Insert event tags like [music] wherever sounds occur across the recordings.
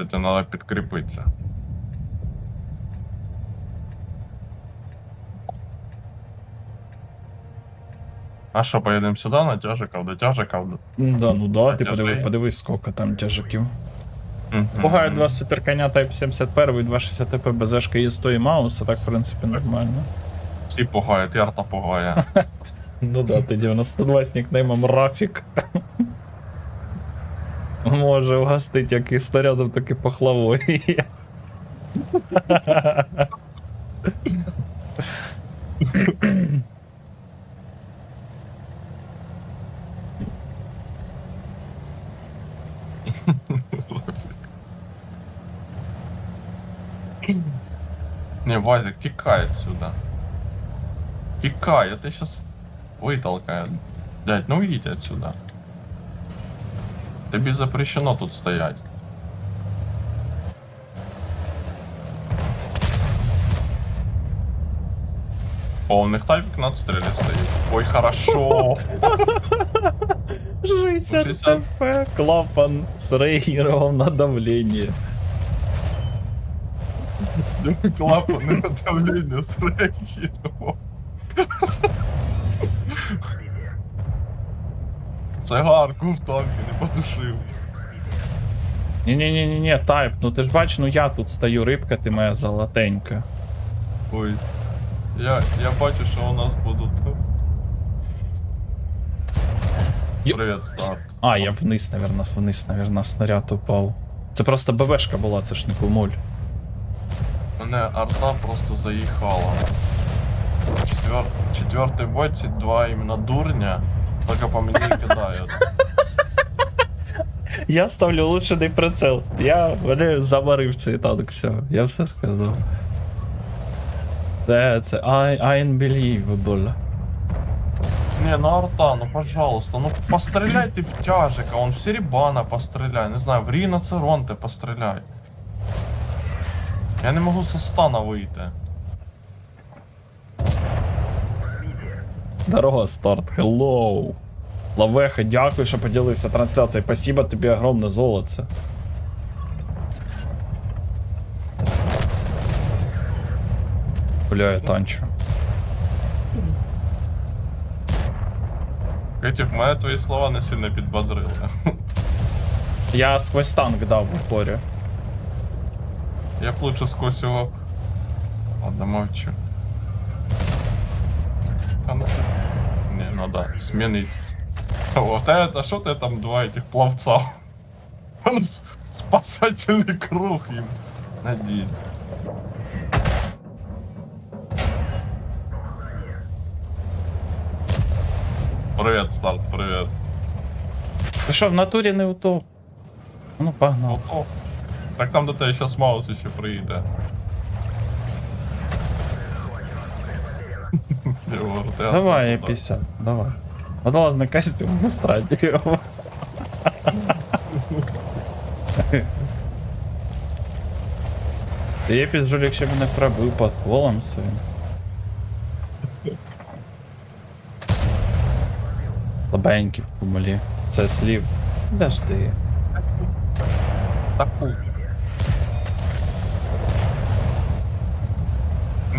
Кстати, надо підкріпитися. А що, поїдемо сюди на тяжиків, до тяжиків? Да, ну да, ти подиви, подивись, скільки там тяжиків. Пугає 20 коня Type 71, 260 ТП, БЗшка є 100 і маус, а так, в принципі, нормально. Всі пугають, ярта пугає. [laughs] Ну да, ти 92 з нікнеймом Рафік. Може вгастить як і снарядом, так і пахлавою. Не, Вазик, тікай отсюда. Тікай, я сейчас вытолкаю. Дядь, ну уйдите отсюда. Тебе запрещено тут стоять. О, у них тайпик на отстреле стоит. Ой, хорошо. 60 60. ТП, клапан среагировал на давление. Клапаны на давление среагировал. Цигарку в танки не потушив. Ні-ні-ні, тайп, ну ти ж бачиш, ну я тут стою, рибка ти моя золотенька. Ой. Я, я бачу, що у нас будуть. Ё- Привіт, старт. А, я вниз, наверно, вниз, наверно, снаряд упав. Це просто ББшка була, це ж не кумуль. Мене арта просто заїхала. Четвер... Четвертий бой, два іменно дурня, тільки по мені і кидають. Я ставлю улучшений прицел. Я мене замарив цей танк, все. Я все сказав. Це, це I, unbelievable. Не, ну арта, ну пожалуйста, ну постреляй ты в тяжика, он в Серебана постреляй, не знаю, в Ріна Церонте постреляй. Я не можу со стана вийти. Дорога старт, hello. Лавеха, дякую, що поділився трансляцією. Спасибо тобі огромне золоце. Бля, я танчу. Этих мене твої слова не сильно підбодрили. Я сквозь танк дав в упорі. Я б лучше сквозь його. Ладно, мовчу. Надо сменить. Вот это, что ты там два этих пловца? А с- спасательный круг им. Надень. Привет, старт, привет. Ти що, в натурі не УТО? Ну, погнав. О, так там до тебе сейчас Маус ще приїде. Давай, я оттуда. 50, давай. Водолазний костюм, настрать його. Я піджуль, якщо мене пробив під колом своїм. Слабенький в кумулі. Це слів. Дожди. Таку.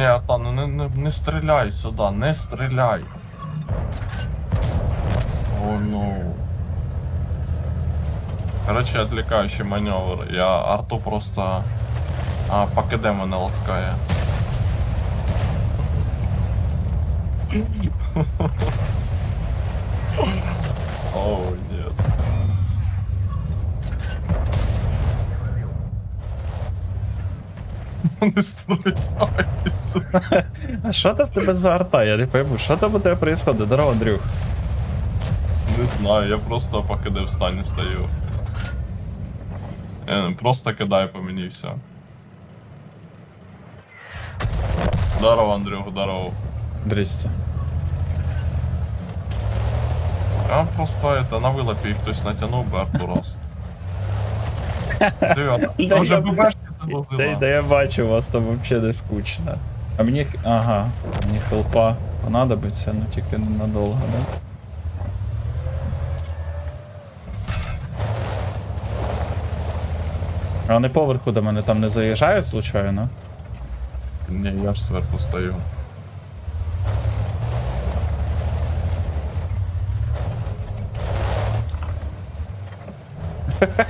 Не, Артан, ну не, не, не стріляй сюди, не стріляй. О, ну. Короче, отвлекающий маневр. Я арту просто а, покиде мене ласкає. О, нет. Не стріляйтеся. [laughs] А що там в тебе за арта? Я не пойму, що там у тебе происходит? Здорово, Андрюх. Не знаю, я просто поки де в стані стою. Я просто кидаю по мені і все. Здорово, Андрюх, здорово. Здрасте. Я просто это, на вилопі їх хтось натягнув би Артур раз. [laughs] Да а Да, да я бачу, у вас там вообще не скучно. А мені. Ага, мені хелпа понадобиться, ну тільки ненадовго, да? А вони поверху до мене там не заїжджають, случайно? Ні, я ж зверху стою. [laughs]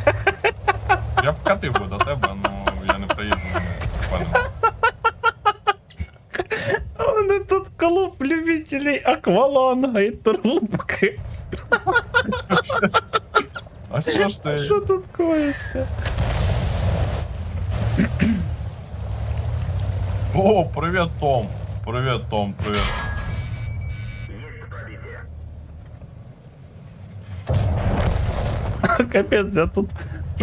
акваланга і трубки. А що ж ти? Що тут коїться? О, привіт, Том. Привіт, Том, привіт. Капець, я тут.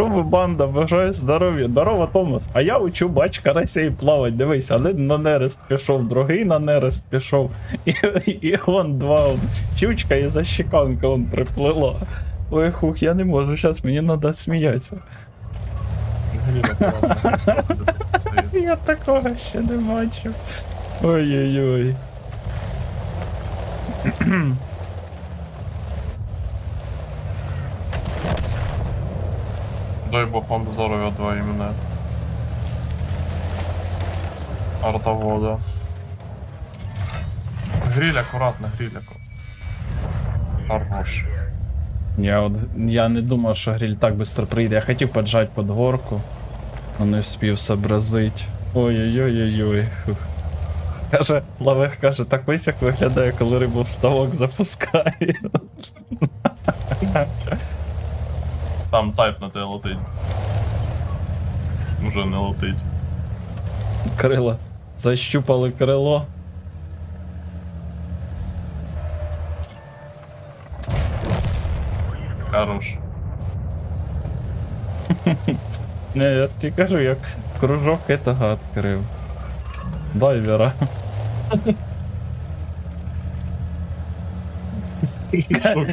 Ви банда, бажаю здоров'я. Здорово, Томас. А я учу бач карасей плавать. Дивись, один на нерест пішов, другий на нерест пішов. І, і он два он, чучка і защеканка он приплила. Ой, хух, я не можу, зараз мені треба сміятися. [laughs] Я такого ще не бачив. Ой-ой-ой. [clears throat] Дай Бог вам здоров'я два імена. Артовода. Гриль акуратно, гриль акуратно. Хорош. Я от я не думав, що гриль так швидко прийде. Я хотів поджати під горку, але не встиг сообразити. Ой-ой-ой-ой-ой. Каже, Лавех каже, так ось як виглядає, коли рибу в ставок запускає. Там тайп на тебе летить. Уже не летить. Крила. Защупали крило. Хорош. Не, я ж тобі кажу, як кружок этого відкрив. Дайвера. [laughs]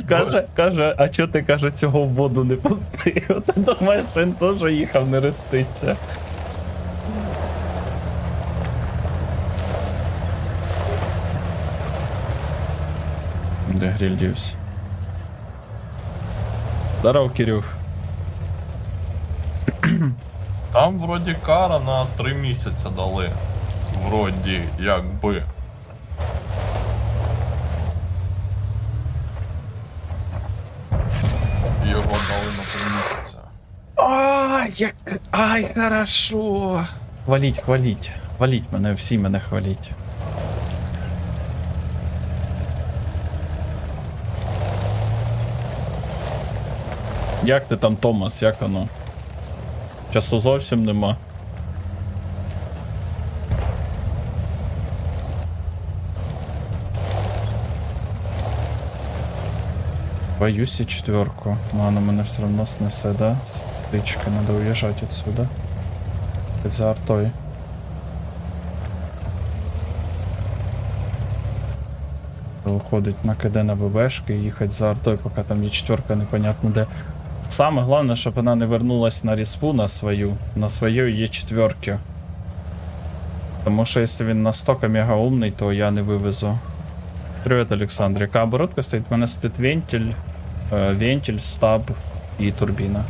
Каже, каже, а чого ти каже, цього в воду не пустив? [laughs] Ти думаєш, він теж їхав не реститься. Де гриль дівся? Здоров, Кирюх. Там вроді кара на 3 місяці дали. Вроді, якби. Його дали на 3 місяці. Ай, як. Ай, хорошо. Хваліть, хваліть. Хваліть мене, всі мене хваліть. Як ти там, Томас, як воно? Часу зовсім нема. Боюсь и четверку. Но она меня все равно снесе, да? Птичкой надо уезжать отсюда. За артой. Виходить на КД на ББшки і їхати за артой, поки там є четверка, непонятно де. Саме головне, щоб вона не вернулась на респу на свою, на свою є четверки. Тому що якщо він настільки мега умний, то я не вивезу. Привет, Олександр. Яка оборотка стоїть? У мене стоїть вентиль, е, вентиль, стаб і турбіна.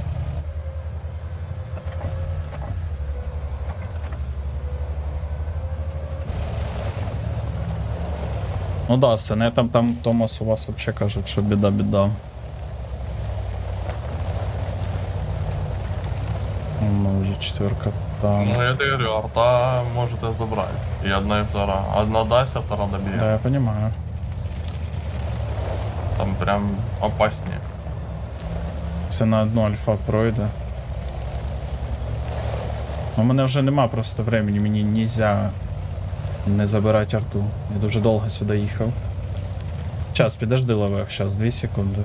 Ну да, з Сенетом там Томас у вас вообще кажуть, що біда-біда. Ну, є четверка там. Ну я тебе говорю, арта можете забрать. И одна, и вторая. Одна дасть, а вторая добьет. Да, я понимаю. Там прям опаснее. Це на одну альфа пройде. У мене вже нема просто времени, мені нельзя не забирати арту. Я дуже довго сюди їхав. Час, підожди лавех, щас, 2 секунди.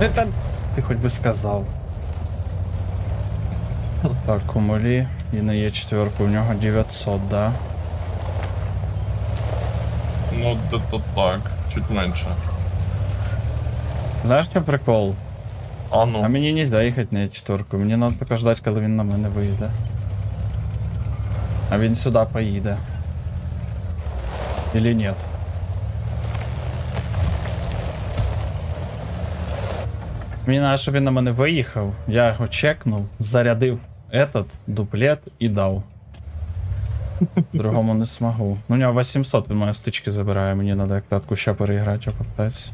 Это... Ти хоч би сказав. Так, кумулі. І на Е4 у нього 900, да? Ну, это так, чуть меньше. Знаєш, що прикол? А ну, А мені не можна їхати на четверку. Мені треба тільки ждати, коли він на мене вийде. А він сюди поїде. Или нет? Мені треба, він на мене виїхав, я його чекнув, зарядив этот дуплет і дав. Другому не смогу. Ну, у нього 800, він має стички забирає, мені треба як татку ще переіграти, опитатися.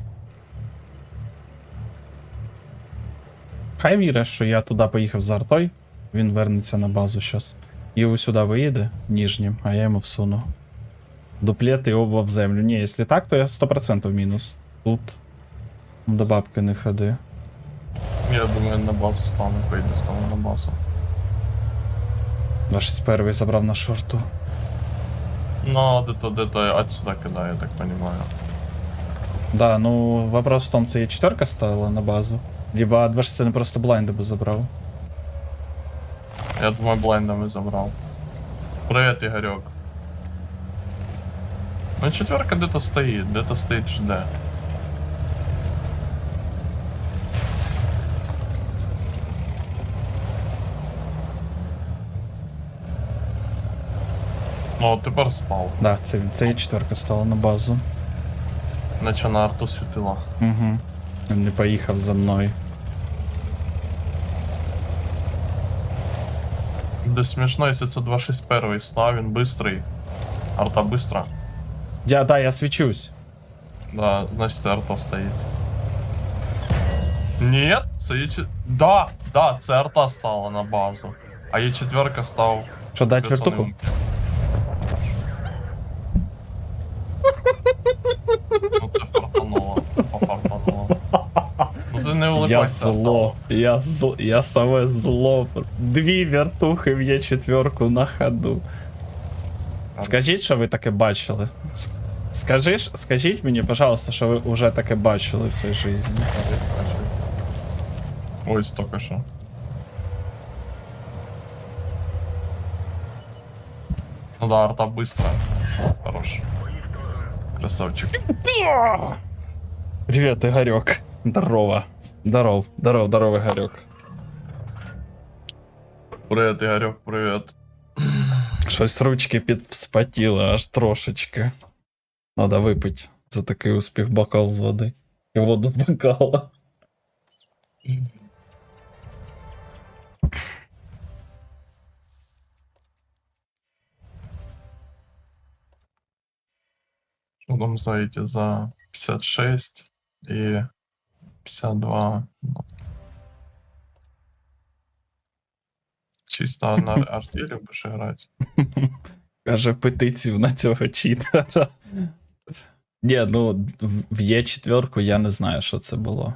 Хай вірить, що я туди поїхав за артой, він вернеться на базу щас. І сюди виїде ніжнім, а я йому всуну. Дуплет і оба в землю. Ні, якщо так, то я 100% мінус. Тут. До бабки не ходи. Я думаю, на базу стану, поїду стану на базу. 21 забрав на шорту. Ну, где-то, где-то отсюда кидаю, я так понимаю. Да, ну вопрос в тому, це є четверка стала на базу. Либо Адверсі не просто блайнди би забрав. Я думаю, блайндами забрал. Привет, Игорек. Ну, четверка где-то стоит, где-то стоит жд. Ну, тепер став. Да, це, це є четверка стала на базу. Наче на арту світила. Угу. Він не поїхав за мною. Буде смішно, якщо це 261 став, він бистрий. Арта быстро. Я, да, я свічусь. Да, значит, це арта стоїть. Нет, це є чет... Да, да, це арта стала на базу. А є четверка став. Що дать вертуху? Я улибайся. зло. Я зло. Я саме зло. Дві вертухи в є четверку на ходу. Скажіть, що ви таке бачили. С- Скажи, ж- скажіть мені, пожалуйста, що ви вже таке бачили в цій житті. Ось тільки що. Ну да, арта быстро. Хорош. Красавчик. Привіт, Ігорьок. Здорово. Здоров, здоров, здоров, Ігорьок. Привет, Игорек, привет. Щось ручки підвспотіли аж трошечки. Надо випити за такий успіх бокал з води. І воду з бокала. Что там зайти за 56 и 52. ну. Чисто на [laughs] арті любиш грати. Каже петицію на цього читера. Ні, ну в- в є четверку я не знаю, що це було.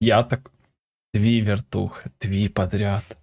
Я так. Дві вертухи, дві подряд.